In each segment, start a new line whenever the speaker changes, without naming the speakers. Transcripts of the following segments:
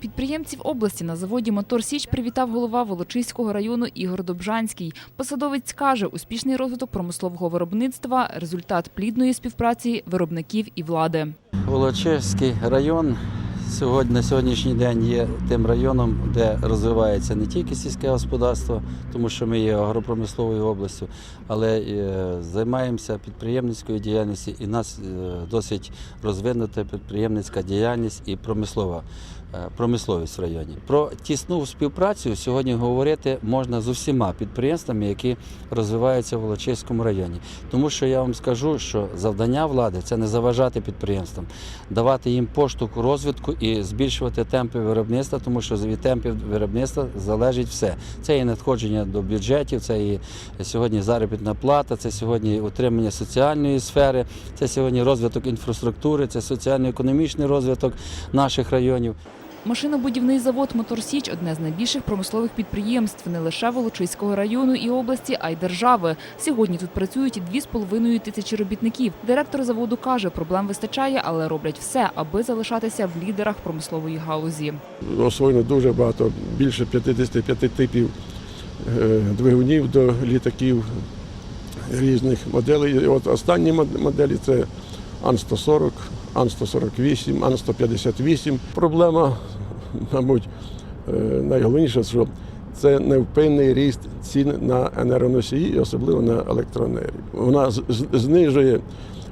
Підприємців області на заводі «Мотор Січ» привітав голова Волочиського району Ігор Добжанський. Посадовець каже, успішний розвиток промислового виробництва – результат плідної співпраці виробників і влади.
Волочиський район на сьогоднішній день є тим районом, де розвивається не тільки сільське господарство, тому що ми є агропромисловою областю, але е, займаємося підприємницькою діяльністю, і нас е, досить розвинута підприємницька діяльність і промислова. Е, Промисловість в районі про тісну співпрацю сьогодні говорити можна з усіма підприємствами, які розвиваються в Волочиському районі. Тому що я вам скажу, що завдання влади це не заважати підприємствам, давати їм поштовх розвитку і збільшувати темпи виробництва, тому що від темпів виробництва залежить все. Це і надходження до бюджетів, це і сьогодні заробітна плата, це сьогодні утримання соціальної сфери, це сьогодні розвиток інфраструктури, це соціально-економічний розвиток наших районів.
Машинобудівний завод «Мотор Січ» – одне з найбільших промислових підприємств не лише Волочиського району і області, а й держави. Сьогодні тут працюють 2,5 тисячі робітників. Директор заводу каже, проблем вистачає, але роблять все, аби залишатися в лідерах промислової галузі.
освоєно дуже багато, більше 55 типів е, двигунів до літаків різних моделей. От останні моделі це Ан-140, Ан-148, Ан-158. Проблема, мабуть, найголовніше, найголовніша, що це невпинний ріст цін на енергоносії, особливо на електроенергію. Вона знижує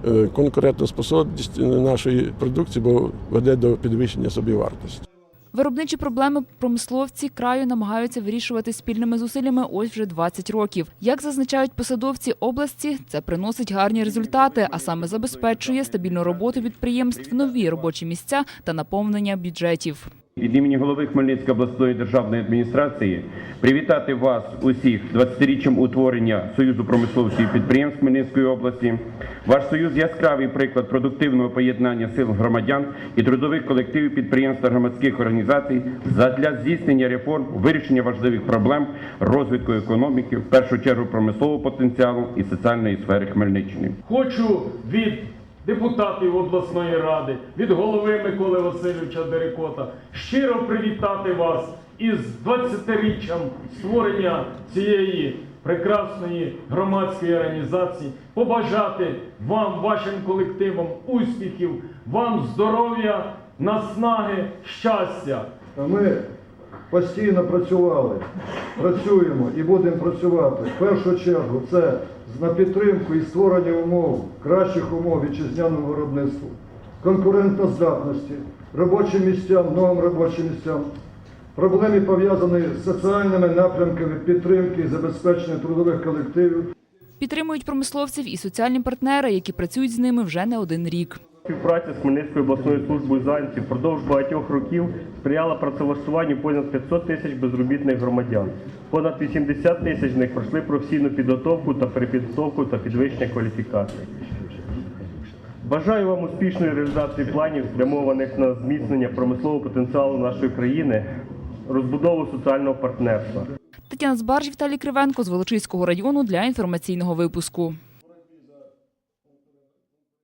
е, конкурентоспособність нашої продукції, бо веде до підвищення собівартості.
Виробничі проблеми промисловці краю намагаються вирішувати спільними зусиллями ось вже 20 років. Як зазначають посадовці області, це приносить гарні результати, а саме забезпечує стабільну роботу підприємств, нові робочі місця та наповнення бюджетів.
Від імені голови Хмельницької обласної державної адміністрації привітати вас усіх 20-річчям утворення Союзу промисловців і підприємств Хмельницької області. Ваш союз яскравий приклад продуктивного поєднання сил громадян і трудових колективів підприємств та громадських організацій задля здійснення реформ, вирішення важливих проблем розвитку економіки, в першу чергу промислового потенціалу і соціальної сфери Хмельниччини.
Хочу від депутатів обласної ради, від голови Миколи Васильовича Дерекота щиро привітати вас із 20-річчям створення цієї прекрасної громадської організації, побажати вам, вашим колективам успіхів, вам здоров'я, наснаги, щастя.
Ми постійно працювали, працюємо і будемо працювати. В першу чергу це на підтримку і створення умов, кращих умов вітчизняному виробництву, конкурентоздатності, робочим місцям, новим робочим місцям, проблеми пов'язані з соціальними напрямками підтримки і забезпечення трудових колективів.
Підтримують промисловців і соціальні партнери, які працюють з ними вже не один рік.
Співпраця з Хмельницькою обласною службою зайнятості впродовж багатьох років сприяла працевлаштуванню понад 500 тисяч безробітних громадян. Понад 80 тисяч з них пройшли професійну підготовку та перепідготовку та підвищення кваліфікації. Бажаю вам успішної реалізації планів, спрямованих на зміцнення промислового потенціалу нашої країни, розбудову соціального партнерства.
Тетяна Збарж, Віталій Кривенко з Волочиського району для інформаційного випуску.